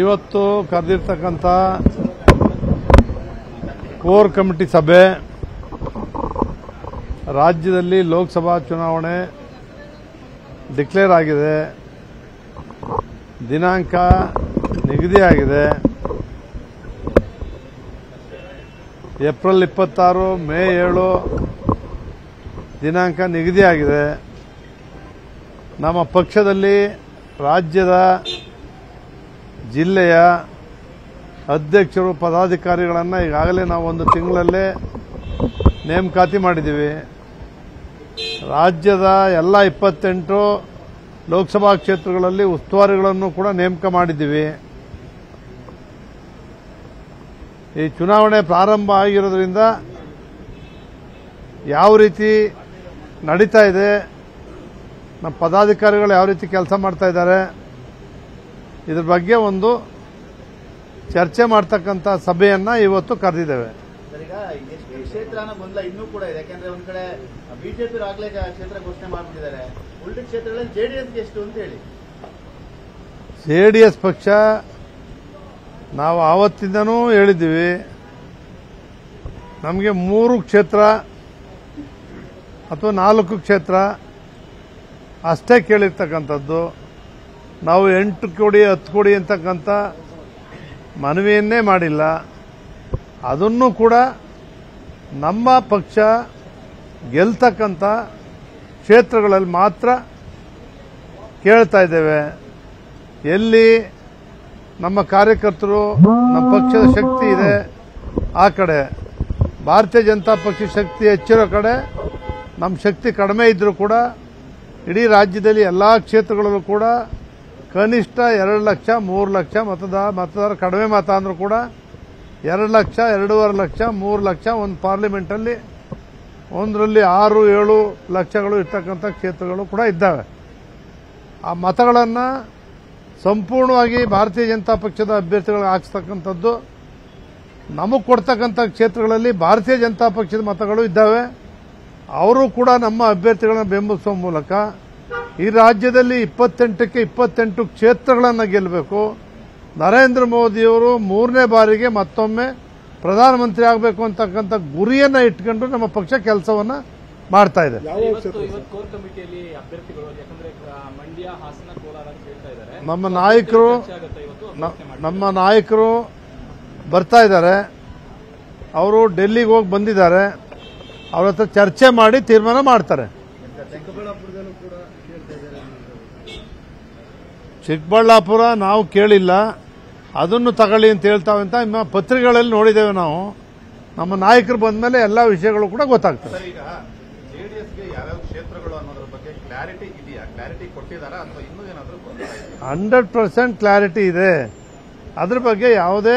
ಇವತ್ತು ಕರೆದಿರ್ತಕ್ಕಂಥ core committee ಸಭೆ, ರಾಜ್ಯದಲ್ಲಿ ಲೋಕಸಭಾ ಚುನಾವಣೆ ಡಿಕ್ಲೇರ್ ಆಗಿದೆ, ದಿನಾಂಕ ನಿಗದಿಯಾಗಿದೆ ಏಪ್ರಿಲ್ ಇಪ್ಪತ್ತಾರು, ಮೇ ಏಳು ದಿನಾಂಕ ನಿಗದಿಯಾಗಿದೆ ನಮ್ಮ ಪಕ್ಷದಲ್ಲಿ ರಾಜ್ಯದ ಜಿಲ್ಲೆಯ ಅಧ್ಯಕ್ಷರು, ಪದಾಧಿಕಾರಿಗಳನ್ನು ಈಗಾಗಲೇ ನಾವು ಒಂದು ತಿಂಗಳಲ್ಲೇ ನೇಮಕಾತಿ ಮಾಡಿದ್ದೀವಿ. ರಾಜ್ಯದ ಎಲ್ಲ ಇಪ್ಪತ್ತೆಂಟು ಲೋಕಸಭಾ ಕ್ಷೇತ್ರಗಳಲ್ಲಿ ಉಸ್ತುವಾರಿಗಳನ್ನು ಕೂಡ ನೇಮಕ ಮಾಡಿದ್ದೀವಿ. ಈ ಚುನಾವಣೆ ಪ್ರಾರಂಭ ಆಗಿರೋದ್ರಿಂದ ಯಾವ ರೀತಿ ನಡೀತಾ ಇದೆ, ನಮ್ಮ ಪದಾಧಿಕಾರಿಗಳು ಯಾವ ರೀತಿ ಕೆಲಸ ಮಾಡ್ತಾ ಇದ್ದಾರೆ ಇದ್ರ ಬಗ್ಗೆ ಒಂದು ಚರ್ಚೆ ಮಾಡ್ತಕ್ಕಂಥ ಸಭೆಯನ್ನ ಇವತ್ತು ಕರೆದಿದ್ದೇವೆ. ಕ್ಷೇತ್ರ ಅನ್ನೋ ಗೊಂದಲ ಇನ್ನೂ ಕೂಡ ಇದೆ. ಯಾಕಂದ್ರೆ ಒಂದ್ ಕಡೆ ಬಿಜೆಪಿ ಆಗ್ಲೇ ಕ್ಷೇತ್ರ ಘೋಷಣೆ ಮಾಡ್ಬಿಟ್ಟಿದ್ದಾರೆ ಉಳಿದ ಕ್ಷೇತ್ರಗಳಲ್ಲಿ ಜೆಡಿಎಸ್ಗೆ ಎಷ್ಟು ಅಂತ ಹೇಳಿ. ಜೆಡಿಎಸ್ ಪಕ್ಷ ನಾವು ಆವತ್ತಿಂದನೂ ಹೇಳಿದ್ದೀವಿ. ನಮಗೆ ಮೂರು ಕ್ಷೇತ್ರ ಅಥವಾ ನಾಲ್ಕು ಕ್ಷೇತ್ರ ಅಷ್ಟೇ ಕೇಳಿರ್ತಕ್ಕಂಥದ್ದು. ನಾವು ಎಂಟು ಕೋಡಿ, ಹತ್ತು ಕೋಡಿ ಅಂತಕ್ಕಂಥ ಮನವಿಯನ್ನೇ ಮಾಡಿಲ್ಲ. ಅದನ್ನು ಕೂಡ ನಮ್ಮ ಪಕ್ಷ ಗೆಲ್ತಕ್ಕಂಥ ಕ್ಷೇತ್ರಗಳಲ್ಲಿ ಮಾತ್ರ ಕೇಳ್ತಾ ಇದ್ದೇವೆ. ಎಲ್ಲಿ ನಮ್ಮ ಕಾರ್ಯಕರ್ತರು, ನಮ್ಮ ಪಕ್ಷದ ಶಕ್ತಿ ಇದೆ ಆ ಕಡೆ. ಭಾರತೀಯ ಜನತಾ ಪಕ್ಷದ ಶಕ್ತಿ ಹೆಚ್ಚಿರೋ ಕಡೆ ನಮ್ಮ ಶಕ್ತಿ ಕಡಿಮೆ ಇದ್ರೂ ಕೂಡ ಇಡೀ ರಾಜ್ಯದಲ್ಲಿ ಎಲ್ಲ ಕ್ಷೇತ್ರಗಳಲ್ಲೂ ಕೂಡ ಕನಿಷ್ಠ ಎರಡು ಲಕ್ಷ, ಮೂರು ಲಕ್ಷ ಮತದಾರ ಮತದಾರ ಕಡಿಮೆ ಮತ ಅಂದ್ರೂ ಕೂಡ ಎರಡು ಲಕ್ಷ, ಎರಡೂವರೆ ಲಕ್ಷ, ಮೂರು ಲಕ್ಷ ಒಂದು ಪಾರ್ಲಿಮೆಂಟಲ್ಲಿ ಒಂದರಲ್ಲಿ ಆರು, ಏಳು ಲಕ್ಷಗಳು ಇರ್ತಕ್ಕಂಥ ಕ್ಷೇತ್ರಗಳು ಕೂಡ ಇದ್ದಾವೆ. ಆ ಮತಗಳನ್ನು ಸಂಪೂರ್ಣವಾಗಿ ಭಾರತೀಯ ಜನತಾ ಪಕ್ಷದ ಅಭ್ಯರ್ಥಿಗಳಿಗೆ ಹಾಕ್ಸ್ತಕ್ಕಂಥದ್ದು, ನಮಗೆ ಕೊಡ್ತಕ್ಕಂಥ ಕ್ಷೇತ್ರಗಳಲ್ಲಿ ಭಾರತೀಯ ಜನತಾ ಪಕ್ಷದ ಮತಗಳು ಇದ್ದಾವೆ. ಅವರು ಕೂಡ ನಮ್ಮ ಅಭ್ಯರ್ಥಿಗಳನ್ನ ಬೆಂಬಲಿಸುವ ಮೂಲಕ ಈ ರಾಜ್ಯದಲ್ಲಿ ಇಪ್ಪತ್ತೆಂಟಕ್ಕೆ ಇಪ್ಪತ್ತೆಂಟು ಕ್ಷೇತ್ರಗಳನ್ನು ಗೆಲ್ಲಬೇಕು ನರೇಂದ್ರ ಮೋದಿಯವರು ಮೂರನೇ ಬಾರಿಗೆ ಮತ್ತೊಮ್ಮೆ ಪ್ರಧಾನಮಂತ್ರಿ ಆಗಬೇಕು ಅಂತಕ್ಕಂಥ ಗುರಿಯನ್ನು ಇಟ್ಕೊಂಡು ನಮ್ಮ ಪಕ್ಷ ಕೆಲಸವನ್ನ ಮಾಡ್ತಾ ಇದೆ. ಇವತ್ತು ಇವತ್ತು ಕೋರ್ ಕಮಿಟಿಯಲ್ಲಿ ಅಭ್ಯರ್ಥಿಗಳು ಯಾಕಂದ್ರೆ ಮಂಡ್ಯ ಹಾಸನ ಕೋಲಾರ ಅಂತ ಹೇಳ್ತಾ ಇದ್ದಾರೆ. ನಮ್ಮ ನಾಯಕರು ನಮ್ಮ ನಾಯಕರು ಬರ್ತಾ ಇದ್ದಾರೆ. ಅವರು ಡೆಲ್ಲಿಗೆ ಹೋಗಿ ಬಂದಿದ್ದಾರೆ. ಅವ್ರ ಹತ್ರ ಚರ್ಚೆ ಮಾಡಿ ತೀರ್ಮಾನ ಮಾಡ್ತಾರೆ. ಚಿಕ್ಕಬಳ್ಳಾಪುರ ನಾವು ಕೇಳಿಲ್ಲ. ಅದನ್ನು ತಗೊಳ್ಳಿ ಅಂತ ಹೇಳ್ತಾವೆ ಅಂತ ನಿಮ್ಮ ಪತ್ರಿಕೆಗಳಲ್ಲಿ ನೋಡಿದ್ದೇವೆ ನಾವು. ನಮ್ಮ ನಾಯಕರು ಬಂದ್ಮೇಲೆ ಎಲ್ಲ ವಿಷಯಗಳು ಕೂಡ ಗೊತ್ತಾಗ್ತದೆ ಹಂಡ್ರೆಡ್ ಪರ್ಸೆಂಟ್ ಕ್ಲಾರಿಟಿ ಇದೆ. ಅದ್ರ ಬಗ್ಗೆ ಯಾವುದೇ